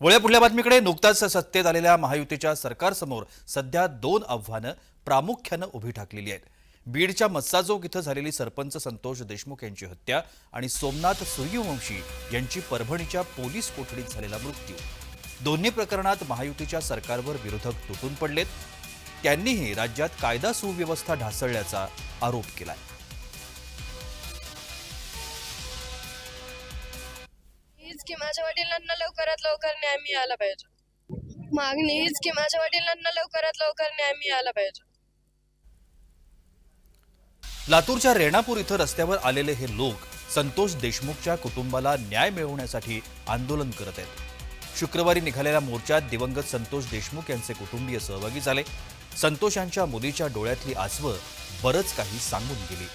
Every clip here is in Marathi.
वळ्या पुढल्या बातमीकडे नुकताच सत्तेत आलेल्या महायुतीच्या सरकारसमोर सध्या दोन आव्हानं प्रामुख्यानं उभी ठाकलेली आहेत. बीडच्या मस्साजोग इथं झालेली सरपंच संतोष देशमुख यांची हत्या आणि सोमनाथ सूर्यवंशी यांची परभणीच्या पोलीस कोठडीत झालेला मृत्यू. दोन्ही प्रकरणात महायुतीच्या सरकारवर विरोधक तुटून पडलेत. त्यांनीही राज्यात कायदा सुव्यवस्था ढासळल्याचा आरोप केलाय. वडिलांना लवकरात लवकर न्याय मिळाला पाहिजे. मागणी हीच की माझ्या वडिलांना लवकरात लवकर न्याय मिळाला पाहिजे. लातूरच्या रेणापूर इथं रस्त्यावर आलेले हे लोक संतोष देशमुखच्या कुटुंबाला न्याय मिळवण्यासाठी आंदोलन करत आहेत. शुक्रवारी निघालेल्या मोर्चात दिवंगत संतोष देशमुख यांचे कुटुंबीय सहभागी झाले. संतोष यांच्या मुलीच्या डोळ्यातली आसवं बरंच काही सांगून गेली.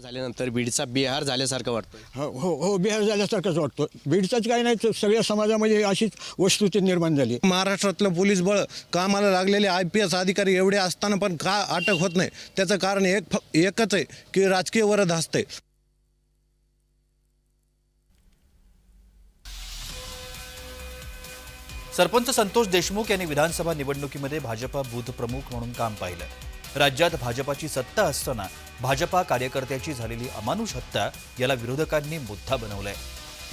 झाल्यानंतर बीडचा बिहार झाल्यासारखं वाटतोय. हो हो हो बिहार झाल्यासारखंच वाटतं बीडचंच काही नाही तर सगळ्या समाजामध्ये अशीच वस्तुस्थिती निर्माण झाली. महाराष्ट्रातलं पोलीस बळ कामाला लागलेले आय पी एस अधिकारी एवढे असताना पण का अटक होत नाही? त्याचं कारण एक फ- एकच आहे की राजकीय वरद असते सरपंच संतोष देशमुख यांनी विधानसभा निवडणुकीमध्ये भाजपा बूथ प्रमुख म्हणून काम पाहिलं राज्यात भाजपाची सत्ता असताना भाजपा कार्यकर्त्याची झालेली अमानुष हत्या याला विरोधकांनी मुद्दा बनवलाय.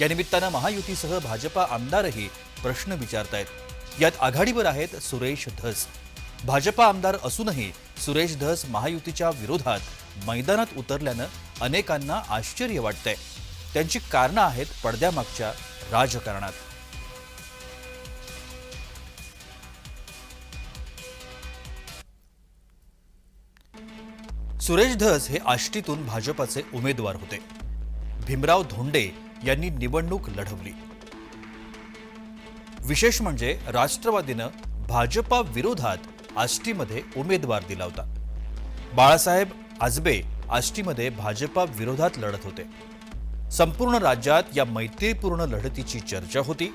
या निमित्तानं महायुतीसह भाजपा आमदारही प्रश्न विचारतायत. यात आघाडीवर आहेत सुरेश धस. भाजपा आमदार असूनही सुरेश धस महायुतीच्या विरोधात मैदानात उतरल्यानं अनेकांना आश्चर्य वाटतंय. त्यांची कारणं आहेत पडद्यामागच्या राजकारणात. सुरेश धस हे आष्टीतून भाजपाचे उमेदवार होते. भीमराव धोंडे यांनी निवडणूक लढवली. विशेष म्हणजे राष्ट्रवादीनं भाजपा विरोधात आष्टीमध्ये उमेदवार दिला होता. बाळासाहेब आजबे आष्टीमध्ये भाजपा विरोधात लढत होते. संपूर्ण राज्यात या मैत्रीपूर्ण लढतीची चर्चा होती.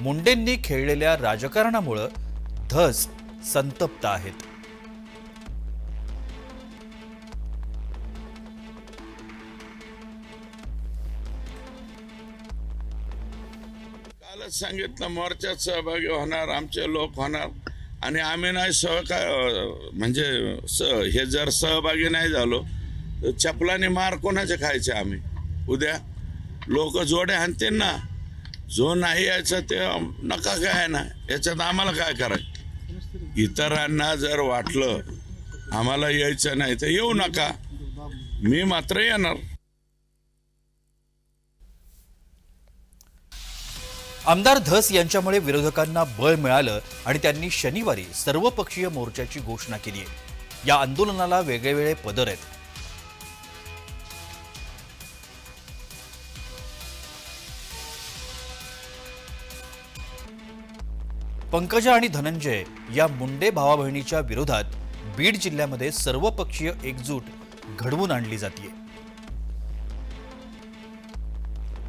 मुंडेंनी खेळलेल्या राजकारणामुळं धस संतप्त आहेत. कालच सांगितलं मोर्चात सहभागी होणार आमचे लोक होणार. आणि आम्ही नाही सहका म्हणजे स हे जर सहभागी नाही झालो तर चपलाने मार कोणाचे खायचे आम्ही? उद्या लोक जोडे आणतील ना. जो नाही यायचं ते नका काय ना. याच्यात आम्हाला काय करायचं? इतरांना जर वाटलं आम्हाला यायचं नाही तर येऊ नका. मी मात्र येणार. आमदार धस यांच्यामुळे विरोधकांना बळ मिळालं आणि त्यांनी शनिवारी सर्वपक्षीय मोर्चाची घोषणा केली आहे. या आंदोलनाला वेगळेवेगळे पदर आहेत. पंकजा आणि धनंजय या मुंडे भावाबहिणीच्या विरोधात बीड जिल्ह्यामध्ये सर्वपक्षीय एकजूट घडवून आणली जाते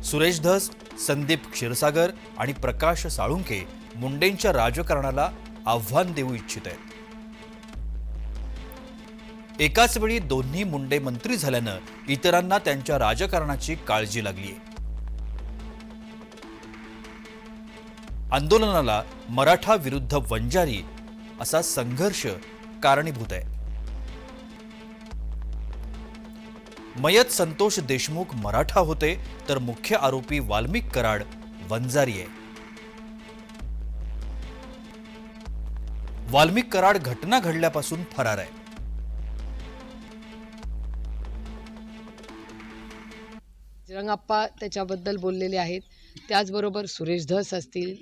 सुरेश धस संदीप क्षीरसागर आणि प्रकाश साळुंखे मुंडेंच्या राजकारणाला आव्हान देऊ इच्छित. आहेत एकाच वेळी दोन्ही मुंडे मंत्री झाल्यानं इतरांना त्यांच्या राजकारणाची काळजी लागली आंदोलनाला मराठा विरुद्ध वंजारी असा संघर्ष कारणीभूत आहे. मयत संतोष देशमुख मराठा होते तर मुख्य आरोपी वाल्मिक कराड वंजारी आहे वाल्मिक कराड घटना घडल्यापासून फरार आहे. बजरंगप्पा त्याच्याबद्दल बोललेले आहेत. त्याचबरोबर सुरेश धस असतील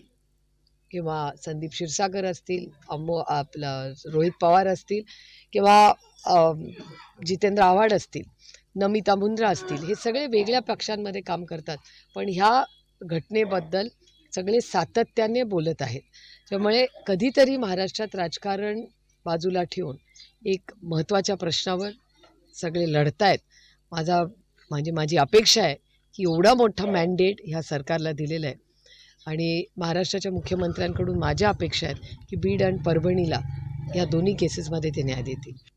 किंवा संदीप क्षीरसागर असतील अमो आपलं रोहित पवार असतील किंवा जितेंद्र आव्हाड असतील. नमिता मुंद्रा असतील हे सगळे वेगळ्या पक्षांमध्ये काम करतात. पण ह्या घटनेबद्दल सगळे सातत्याने बोलत आहेत. त्यामुळे कधीतरी महाराष्ट्रात राजकारण बाजूला ठेवून एक महत्त्वाच्या प्रश्नावर सगळे लढतायत. माझा म्हणजे माझी अपेक्षा आहे की एवढा मोठा मॅन्डेट ह्या सरकारला दिलेला आहे. आणि महाराष्ट्राच्या मुख्यमंत्र्यांकडून माझ्या अपेक्षा आहेत की बीड आणि परभणीला ह्या दोन्ही केसेसमध्ये ते न्याय देतील.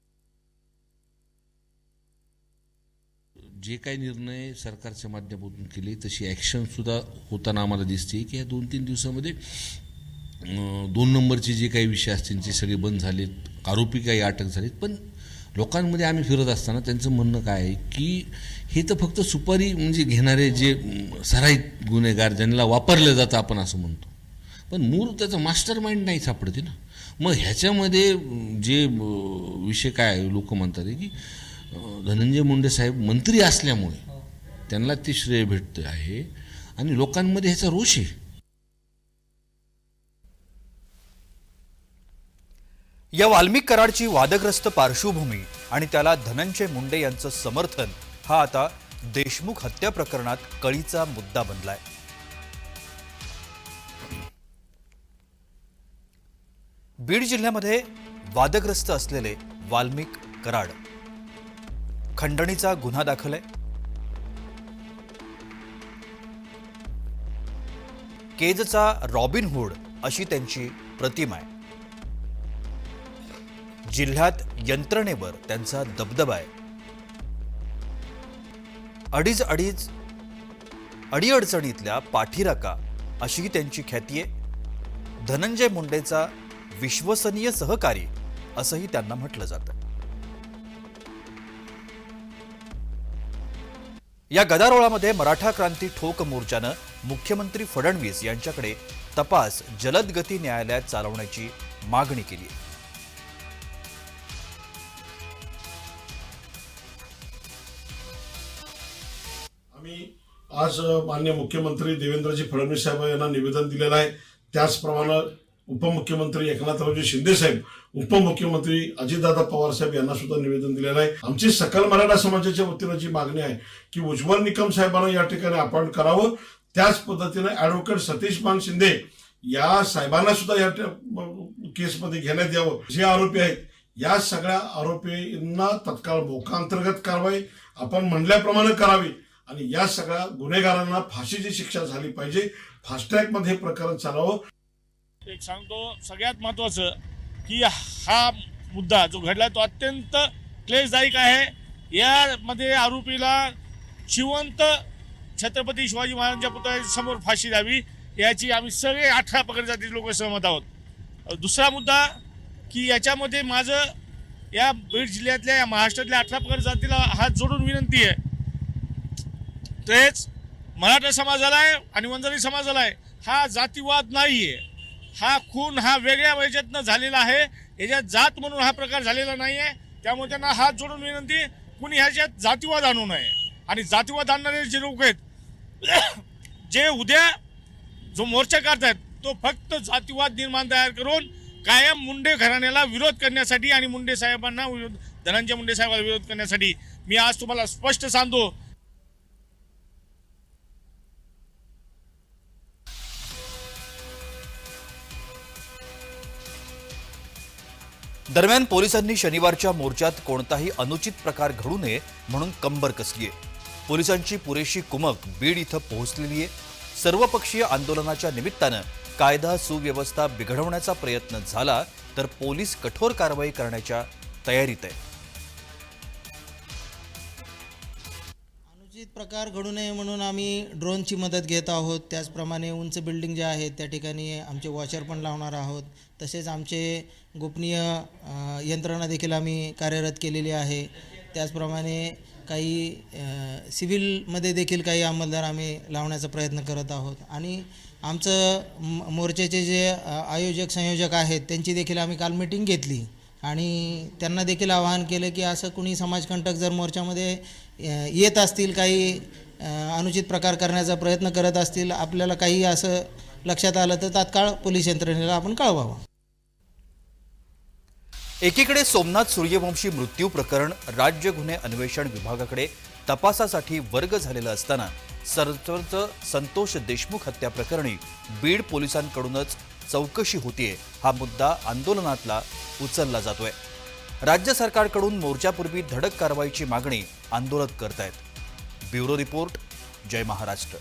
जे काही निर्णय सरकारच्या माध्यमातून केले तशी ॲक्शनसुद्धा होताना आम्हाला दिसते. की या दोन तीन दिवसामध्ये दोन नंबरचे जे काही विषय असतील ते सगळे बंद झालेत. आरोपी काही अटक झालेत. पण लोकांमध्ये आम्ही फिरत असताना त्यांचं म्हणणं काय आहे की हे तर फक्त सुपारी म्हणजे घेणारे जे सराईत गुन्हेगार ज्यांना वापरलं जातं आपण असं म्हणतो. पण मूळ त्याचं मास्टर माइंड नाही सापडते ना. मग ह्याच्यामध्ये जे विषय काय लोक म्हणतात की धनंजय मुंडे साहेब मंत्री असल्यामुळे त्यांना ते श्रेय भेटतं आहे. आणि लोकांमध्ये ह्याचा रोष आहे. या वाल्मिक कराडची वादग्रस्त पार्श्वभूमी आणि त्याला धनंजय मुंडे यांचं समर्थन हा आता देशमुख हत्या प्रकरणात कळीचा मुद्दा बनलाय. बीड जिल्ह्यामध्ये वादग्रस्त असलेले वाल्मिक कराड खंडणीचा गुन्हा दाखल आहे. केजचा रॉबिनहूड अशी त्यांची प्रतिमा आहे. जिल्ह्यात यंत्रणेवर त्यांचा दबदबा आहे. अडीच अडीच अडीअडचणीतल्या पाठीराका अशी त्यांची ख्याती आहे. धनंजय मुंडेचा विश्वसनीय सहकारी असंही त्यांना म्हटलं जातं. या गदारोळामध्ये मराठा क्रांती ठोक मोर्चानं मुख्यमंत्री फडणवीस यांच्याकडे तपास जलद गती न्यायालयात चालवण्याची मागणी केली आहे. आम्ही आज मान्य मुख्यमंत्री देवेंद्रजी फडणवीस साहेब यांना निवेदन दिलेलं आहे. त्याचप्रमाणे उपमुख्यमंत्री एकनाथरावजी शिंदे साहेब उपमुख्यमंत्री अजितदादा पवार साहेब यांना सुद्धा निवेदन दिलेलं आहे. आमची सकल मराठा समाजाच्या वतीनं जी मागणी आहे की उज्ज्वल निकम साहेबांना या ठिकाणी अपॉइंट करावं. त्याच पद्धतीनं ऍडव्होकेट सतीश मान शिंदे या साहेबांना सुद्धा या केसमध्ये घेण्यात यावं. जे आरोपी आहेत या सगळ्या आरोपींना तत्काळ मोकांतर्गत कारवाई आपण म्हणल्याप्रमाणे करावी आणि या सगळ्या गुन्हेगारांना फाशीची शिक्षा झाली पाहिजे. फास्टॅगमध्ये हे प्रकरण चालावं एक सांगतो सगळ्यात महत्वाचं की हा मुद्दा जो घडला तो अत्यंत क्लेशदायक आहे. यामध्ये आरोपीला जिवंत छत्रपती शिवाजी महाराजांच्या पुतळ्यासमोर फाशी द्यावी याची आम्ही सगळे अठरा पकड जातीचे लोक सहमत आहोत. दुसरा मुद्दा की याच्यामध्ये माझं या बीड जिल्ह्यातल्या या महाराष्ट्रातल्या अठरा पकड जातीला हात जोडून विनंती आहे. तेच मराठा समाजाला आहे आणि वंजारी समाजाला आहे. हा जातीवाद नाहीये. हा खून हा वेगळ्या वयाच्यातनं झालेला आहे. याच्यात जात म्हणून हा प्रकार झालेला नाही आहे त्यामुळे त्यांना हात जोडून विनंती कुणी ह्याच्यात जातीवाद आणू नये. आणि जातीवाद आणणारे जे लोक आहेत जे उद्या जो मोर्चा काढतायत तो फक्त जातीवाद निर्माण तयार करून कायम मुंडे घराण्याला विरोध करण्यासाठी आणि मुंडे साहेबांना विरोध धनंजय मुंडे साहेबांना विरोध करण्यासाठी मी आज तुम्हाला स्पष्ट सांगतो दरम्यान पोलिसांनी शनिवारच्या मोर्चात कोणताही अनुचित प्रकार घडू नये म्हणून कंबर कसली आहे. पोलिसांची पुरेशी कुमक बीड इथं पोहोचलेली आहे. सर्वपक्षीय आंदोलनाच्या निमित्तानं कायदा सुव्यवस्था बिघडवण्याचा प्रयत्न झाला तर पोलीस कठोर कारवाई करण्याच्या तयारीत आहे. प्रकार घडू नये म्हणून आम्ही ड्रोनची मदत घेत आहोत. त्याचप्रमाणे उंच बिल्डिंग ज्या आहेत त्या ठिकाणी आमचे वॉचर पण लावणार आहोत. तसेच आमचे गोपनीय यंत्रणा देखील आम्ही कार्यरत केलेली आहे. त्याचप्रमाणे काही सिव्हिलमध्ये देखील काही अंमलदार आम्ही लावण्याचा प्रयत्न करत आहोत. आणि आमचं म- मोर्चाचे जे आयोजक संयोजक आहेत त्यांची देखील आम्ही काल मीटिंग घेतली. आणि त्यांना देखील आवाहन केलं की असं कुणी समाजकंटक जर मोर्चामध्ये येत असतील काही अनुचित प्रकार करण्याचा प्रयत्न करत असतील आपल्याला काही असं लक्षात आलं तर तात्काळ पोलीस यंत्रणेला आपण कळवावं. एकीकडे सोमनाथ सूर्यवंशी मृत्यू प्रकरण राज्य गुन्हे अन्वेषण विभागाकडे तपासासाठी वर्ग झालेलं असताना सरपंच संतोष देशमुख हत्या प्रकरणी बीड पोलिसांकडूनच चौकशी होतीये हा मुद्दा आंदोलनातला उचलला जातोय. राज्य सरकारकडून मोर्चापूर्वी धडक कारवाईची मागणी आंदोलक करतायत. ब्युरो रिपोर्ट जय महाराष्ट्र.